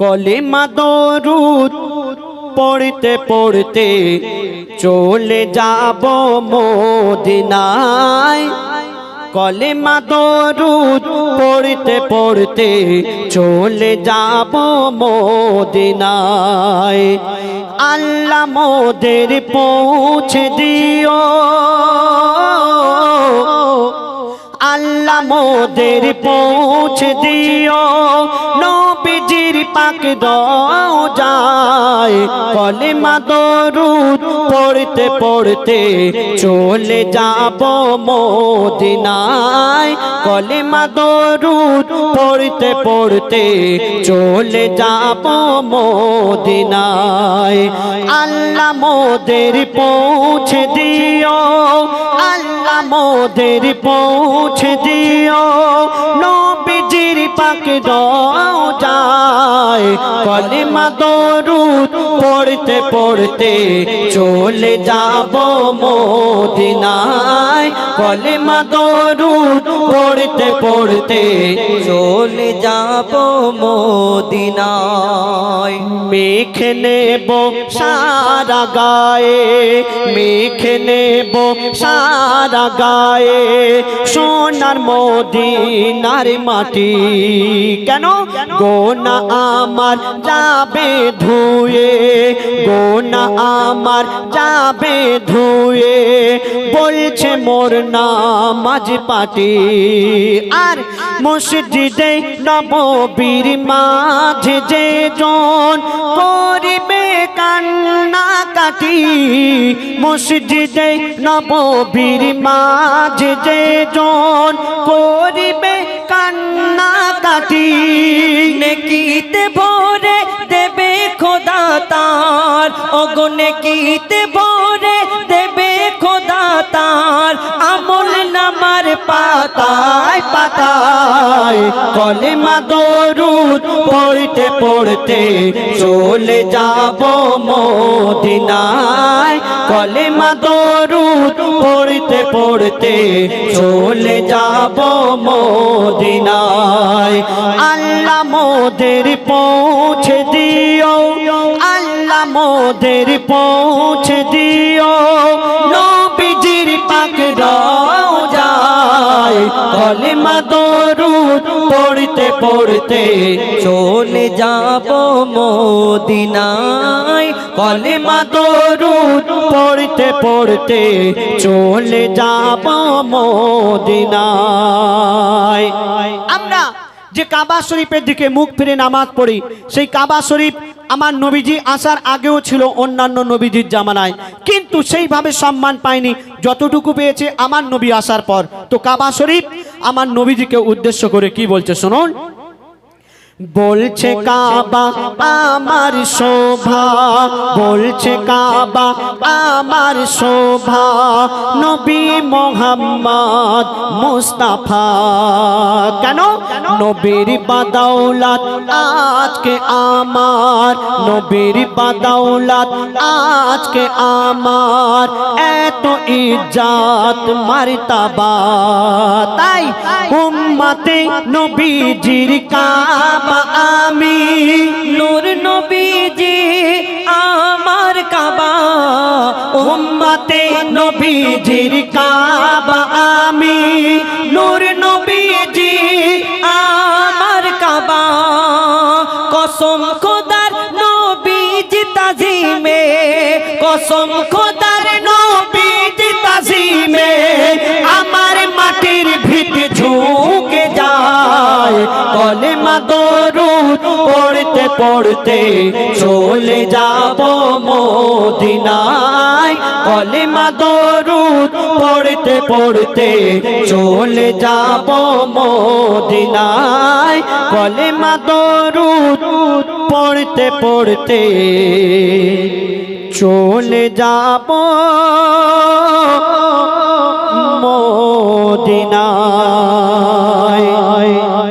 কলিমা দরুদ পড়তে পড়তে চলে যাব মদিনায়। কলিমা দরুদ পড়তে পড়তে চলে যাব মদিনায়। আল্লাহ মোদের পৌঁছে দিও। আল্লাহ মোদের পৌঁছে দিও। নবীজির পাক যায়। কলিমা দরুদ পড়তে পড়তে চলে যাব মদিনায়। কলিমা দরুদ পড়তে পড়তে চলে যাব মদিনায়। আল্লাহ মোদের পৌঁছে দিও, আল্লাহ মোদের পৌঁছে দিও। নবীজির পাক দাও যায় কলিমা দরুদ পড়তে পড়তে চলে যাব মদিনায়। কলিমা দরুদ পড়তে পড়তে চলে যাব মদিনায়। মেখে নেব সারা গায়ে মেখে নেব সারা গায়ে সোনার মদিনার মাটি। কেন? গোনা আমার যাবে ধুয়ে। গোনা আমার যাবে ধুয়ে, বলছে মোর নামাজ পাটি। আর মসজিদে নববীর মাঝে যে জন করিবে কান্না কাটি, মসজিদে নববীর মাঝে যে জন করিবে কান্না কাটি। নেকিতে ভরে অগনে কিতে ভরে দেবে খোদা তার, আমল নামার পাতায় পাতায়। কলেমা দরুদ পড়তে পড়তে চলে যাব মদিনায়। কলেমা দরুদ পড়তে পড়তে চলে যাব মদিনায়। আল্লাহ মোদের পৌঁছে দিও আল্লাহ মোদের পৌঁছে দিও। নবীজির পাক যায় কলেমা দরুদ পড়তে পড়তে চলে যাব মদিনায়। কলেমা দরুদ পড়তে পড়তে চলে যাব মদিনায়। আমরা যে কাবা শরীফের দিকে মুখ ফিরে নামাজ পড়ি, সেই কাবা শরীফ আমার নবীজি আসার আগেও ছিল অন্যান্য নবীজির জামানায়। কিন্তু সেইভাবে সম্মান পায়নি যতটুকু পেয়েছে আমার নবী আসার পর। তো কাবা শরীফ আমার নবীজিকে উদ্দেশ্য করে কি বলছে শুনুন? বলছে কাবা আমার শোভা, বলছে কাবা আমার শোভা, নবী মোহাম্মদ মুস্তাফা। কেন? নবীর বাদাউলাত আজকে আমার, নবীর বাদাউলাত আজকে আমার। এত ইজ্জাত, মারতাবা। তাই উম্মতে নবীজির কাবা আমি নূর নবীজি, আমার কাবা। উম্মতে নবীজির কাবা, আমি নূর নবীজি, আমার কাবা। কসম খোদার নবীজি তাজিমে, কসম খোদার নবীজি তাজিমে, আমার মাটির ভিত ঝুঁকে যায়। কলেমা পড়তে চলে যাব মদিনায়। কলেমা দরুদ পড়তে পড়তে চলে যাব মদিনায়। কলেমা দরুদ পড়তে পড়তে চলে যাব মদিনায়।